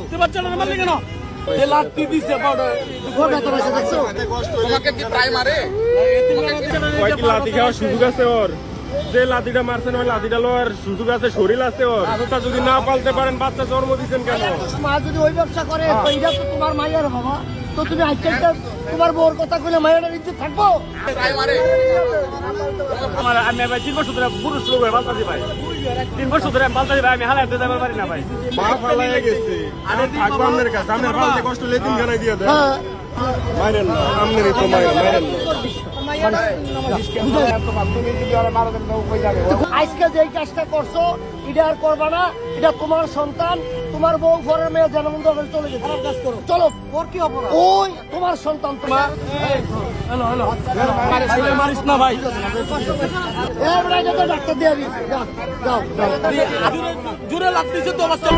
তুই বাচ্চাটা মারলি কেন? লাঠি দিছে তোমাকে কি প্রায় মারে কয়েকটি লাঠি খাওয়ার সুযোগ আছে ওর? যে লাদিটা মারছেন ওই লাঠিটা লোয়ার সুযোগ আছে শরীর আছে ওর। বাচ্চা যদি না পালতে পারেন বাচ্চা জন্ম দিচ্ছেন কেন? মা যদি ওই ব্যবসা করে তো এটা তো তোমার মায়ের বাবা। তো তুমি আজকালটা তোমার বউর কথা কইলে মায়ের ইজ্জত থাকব? আমার আমি ভাই তিন বছর ধরে পুরুষ লোক পাল্টাছি ভাই। তিন বছর ধরে আমি পাল্টাছি ভাই আমি হালাতে যাবে পারি না ভাই। মা ফালাই গেছে। আমি থাকব কাছে কষ্ট লেতিন খানায় দিয়ে দেয়। হ্যাঁ। মাইরেন না আপনারই তো মাইরেন মাইরেন না। আজকে কাজটা করছ, এটা আর করবা না। এটা তোমার সন্তান, তোমার মেয়ে চলে কাজ চলো। কি তোমার সন্তান, তোমার জুড়ে লাগতেছে তো বাচ্চা